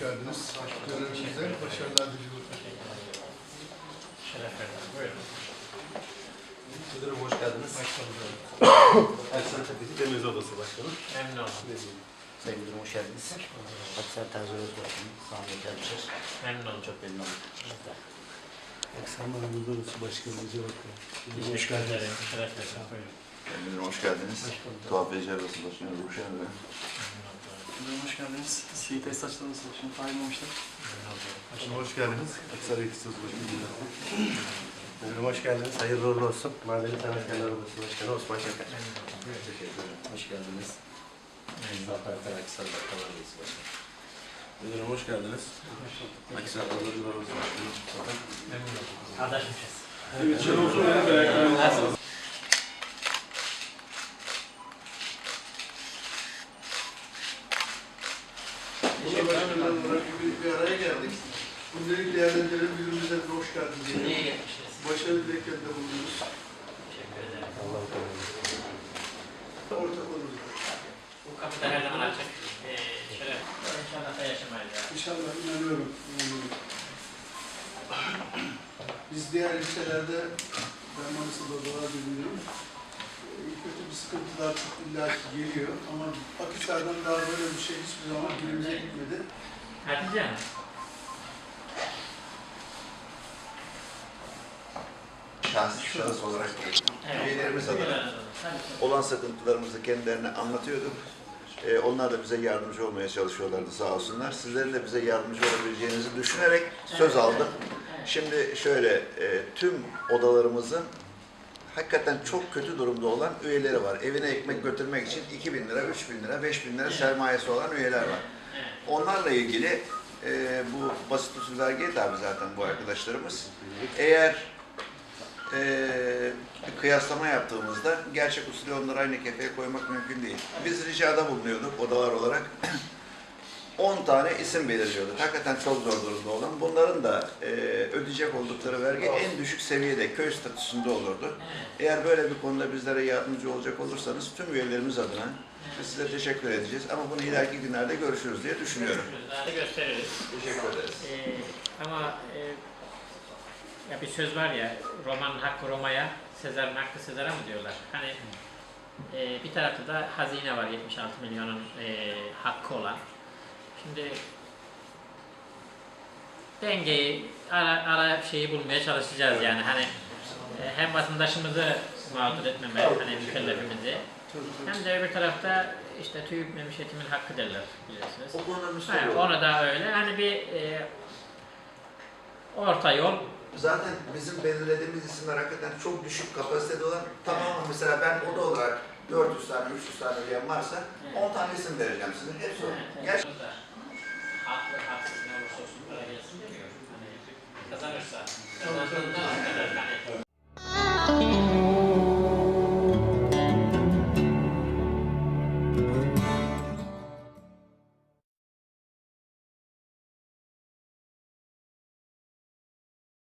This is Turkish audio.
geldiniz. Görevinize başarılar diliyorum. Şeref verdiniz. Buyurun. Müdürüm hoş geldiniz. Hoş bulduk. Aksan Tepesi Deniz Odası Başkanı. Memnun oldum. Sayın Müdürüm hoş geldiniz. Aksar Terzi Özbaşkanı, Sami Gelmişer. Memnun oldum. Çok memnun oldum. Aksan Deniz Odası Başkanı Recep Akın. Teşekkür ederim. Şeref verdiniz. Buyurun. Hoş geldiniz. Hoş. Tuhaf Beceri Arası Başkanı Ruşen ve Memnun oldum. Geldiniz. Sivil tesisatçılar nasıl? Şimdi. Hoş Başkanım bulduk. hoş geldiniz. Aksaray İktisat Başkanı. Müdürüm hoş geldiniz. Hayırlı uğurlu olsun. Mahallenin Sanatkarlar Odası Başkanı Osman. Buyurun. Teşekkür ederim. Hoş geldiniz. Zafer Aksar Bakkal Adayısı Başkanı. Müdürüm hoş geldiniz. Aksaray Odacılar Odası Başkanı. Adaşmışız. Evet, şöyle olsun. Benim Nasılsınız? Burada başkanlar olarak bir, bir araya geldik. Gündelik değerlendirelim, birbirimize de hoş geldiniz. Niye diyelim. gelmişsiniz? Başarılı dileklerinde bulunuyoruz. Teşekkür ederim. Allah'u korusun. Ortak oluruz. Bu kapı da her zaman açık. Ee. İnşallah da yaşamayız ya. İnşallah inanıyorum. Biz diğer ilçelerde, ben Manisa'da dolar biliyorum. Kötü bir sıkıntılar illa ki geliyor ama Akhisar'dan daha böyle bir şey hiçbir zaman dilimize gitmedi. Hatice Hanım. şahsi şahıs olarak Evet. üyelerimiz adına olan sıkıntılarımızı kendilerine anlatıyorduk. Ee, onlar da bize yardımcı olmaya çalışıyorlardı sağ olsunlar. Sizlerin de bize yardımcı olabileceğinizi düşünerek söz aldım. Şimdi şöyle, e, tüm odalarımızın hakikaten çok kötü durumda olan üyeleri var. Evine ekmek götürmek için 2 bin lira, 3 bin lira, 5 bin lira sermayesi olan üyeler var. Onlarla ilgili e, bu basit usul vergiye tabi zaten bu arkadaşlarımız. Eğer e, bir kıyaslama yaptığımızda gerçek usulü onları aynı kefeye koymak mümkün değil. Biz ricada bulunuyorduk odalar olarak. 10 tane isim belirliyorduk. Hakikaten çok zor durumda olan. Bunların da e, ödeyecek oldukları vergi en düşük seviyede, köy statüsünde olurdu. Eğer böyle bir konuda bizlere yardımcı olacak olursanız tüm üyelerimiz adına size teşekkür edeceğiz. Ama bunu ileriki günlerde görüşürüz diye düşünüyorum. Daha da gösteririz. Teşekkür ederiz. Ee, ama e, ya bir söz var ya, romanın hakkı Roma'ya, Sezar'ın hakkı Sezar'a mı diyorlar? Hani e, bir tarafta da hazine var 76 milyonun e, hakkı olan. Şimdi dengeyi, ara, ara şeyi bulmaya çalışacağız yani hani e, hem vatandaşımızı mağdur etmemeli, hani mükellefimizi, hem de öbür tarafta işte tüy bitmemiş yetimin hakkı derler bilirsiniz. O konuda Ha, müstahil onu da öyle. Hani bir e, orta yol. Zaten bizim belirlediğimiz isimler hakikaten çok düşük kapasitede olan tamamen mesela ben oda olarak 400 tane, 300 tane üyem varsa 10 tane isim vereceğim size. Hepsi o. Gerçekten. after passes now we're social media, I guess. Because I understand.